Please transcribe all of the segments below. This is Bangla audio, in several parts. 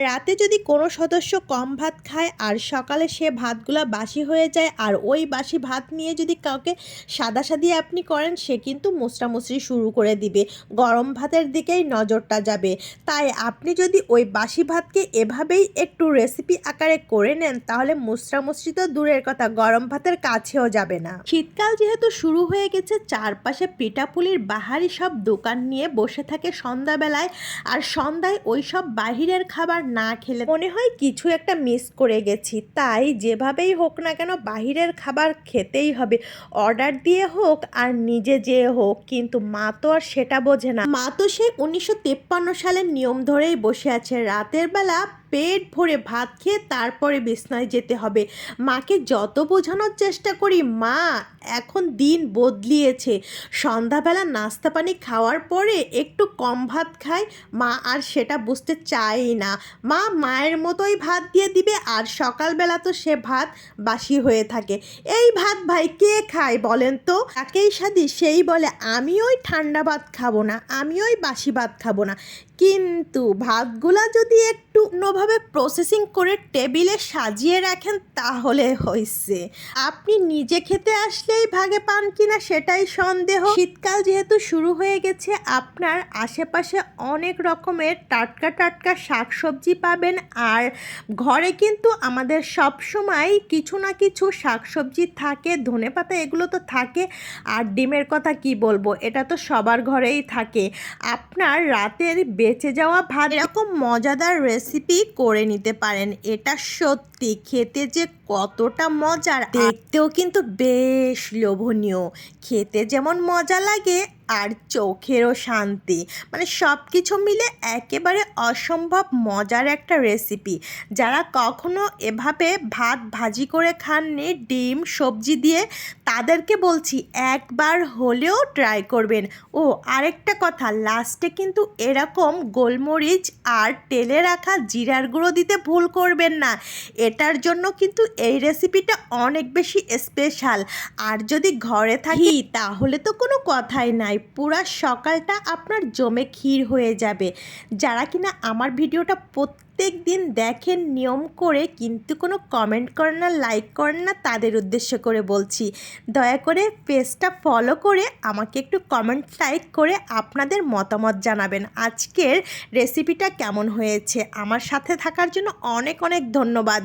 রাতে যদি কোনো সদস্য কম ভাত খায় আর সকালে সে ভাতগুলো বাসি হয়ে যায় আর ওই বাসি ভাত নিয়ে যদি কাউকে সাদা সাদাসাদি আপনি করেন, সে কিন্তু মুসরামুসরি শুরু করে দিবে। গরম ভাতের দিকেই নজরটা যাবে। তাই আপনি যদি ওই বাসি ভাতকে এভাবেই একটু রেসিপি আকারে করে নেন, তাহলে মুসরামুসরি তো দূরের কথা, গরম ভাতের কাছেও যাবে না। শীতকাল যেহেতু শুরু হয়ে গেছে, চারপাশে পিঠাপুলির বাহারি সব দোকান নিয়ে বসে থাকে সন্ধ্যাবেলায়। আর সন্ধ্যায় ওই সব বাহিরের খাবার না খেলে মনে হয় কিছু একটা মিস করে গেছি। তাই যেভাবেই হোক না কেন বাহিরের খাবার খেতেই হবে। অর্ডার দিয়ে হোক আর নিজে যেয়ে হোক, কিন্তু মা তো আর সেটা বোঝে না। মা তো সেই উনিশশো সালের নিয়ম ধরেই বসে আছে। রাতের বেলা পেট ভরে ভাত খেয়ে তারপরে বিছনায় যেতে হবে। মাকে যত বোঝানোর চেষ্টা করি, মা এখন দিন বদলিয়েছে। সন্ধ্যাবেলা নাস্তা পানি খাওয়ার পরে একটু কম ভাত খায়, মা আর সেটা বুঝতে চাই না। মা মায়ের মতোই ভাত দিয়ে দিবে আর সকালবেলা তো সে ভাত বাসি হয়ে থাকে। এই ভাত ভাই কে খায় বলেন তো? তাকেই সাদি সেই বলে, আমি ওই ঠান্ডা ভাত খাব না, আমি ওই বাসি ভাত খাব না। কিন্তু ভাতগুলা যদি একটু অন্যভাবে প্রসেসিং করে টেবিলে সাজিয়ে রাখেন, তাহলে হয়েছে আপনি নিজে খেতে আসলেই ভাগে পান কিনা সেটাই সন্দেহ। শীতকাল যেহেতু শুরু হয়ে গেছে, আপনার আশেপাশে অনেক রকমের টাটকা টাটকা শাকসবজি পাবেন। আর ঘরে কিন্তু আমাদের সব সময় কিছু না কিছু শাকসবজি থাকে ধনেপাতা এগুলো তো থাকে। আর ডিমের কথা কি বলব? এটা তো সবার ঘরেই থাকে। আপনার রাতের বেঁচে যাওয়া ভাত এরকম মজাদার রেসিপি করে নিতে পারেন। এটা সত্যি খেতে যে কতটা মজার। দেখতেও কিন্তু বেশ লোভনীয়। খেতে যেমন মজা লাগে আর চোখেরও শান্তি। মানে সব কিছু মিলে একেবারে অসম্ভব মজার একটা রেসিপি যারা কখনো এভাবে ভাত ভাজি করে খাননি ডিম সবজি দিয়ে তাদেরকে বলছি একবার হলেও ট্রাই করবেন। ও আরেকটা কথা লাস্টে কিন্তু এরকম গোলমরিচ আর তেলে রাখা জিরার গুঁড়ো দিতে ভুল করবেন না। এটার জন্য কিন্তু এই রেসিপিটা অনেক বেশি স্পেশাল আর যদি ঘরে থাকি তাহলে তো কোনো কথাই নাই। পুরা সকালটা আপনার জমে ক্ষীর হয়ে যাবে। যারা কিনা আমার ভিডিওটা প্রত্যেক দিন দেখেন, নিয়ম করে কিন্তু কোনো কমেন্ট করেন না লাইক করেন না, তাদের উদ্দেশ্য করে বলছি। দয়া করে পেজটা ফলো করে আমাকে একটু কমেন্ট লাইক করে আপনাদের মতামত জানাবেন। আজকের রেসিপিটা কেমন হয়েছে? আমার সাথে থাকার জন্য অনেক অনেক ধন্যবাদ।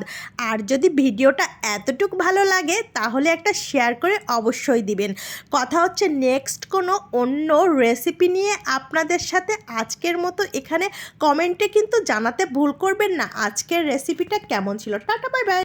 আর যদি ভিডিওটা এতটুক ভালো লাগে, তাহলে একটা শেয়ার করে অবশ্যই দিবেন। কথা হচ্ছে নেক্সট কোনো অন্য রেসিপি নিয়ে আপনাদের সাথে আজকের মতো এখানে কমেন্টে কিন্তু জানাতে ভুল করবেন না। আজকের রেসিপিটা কেমন ছিল? Tata bye bye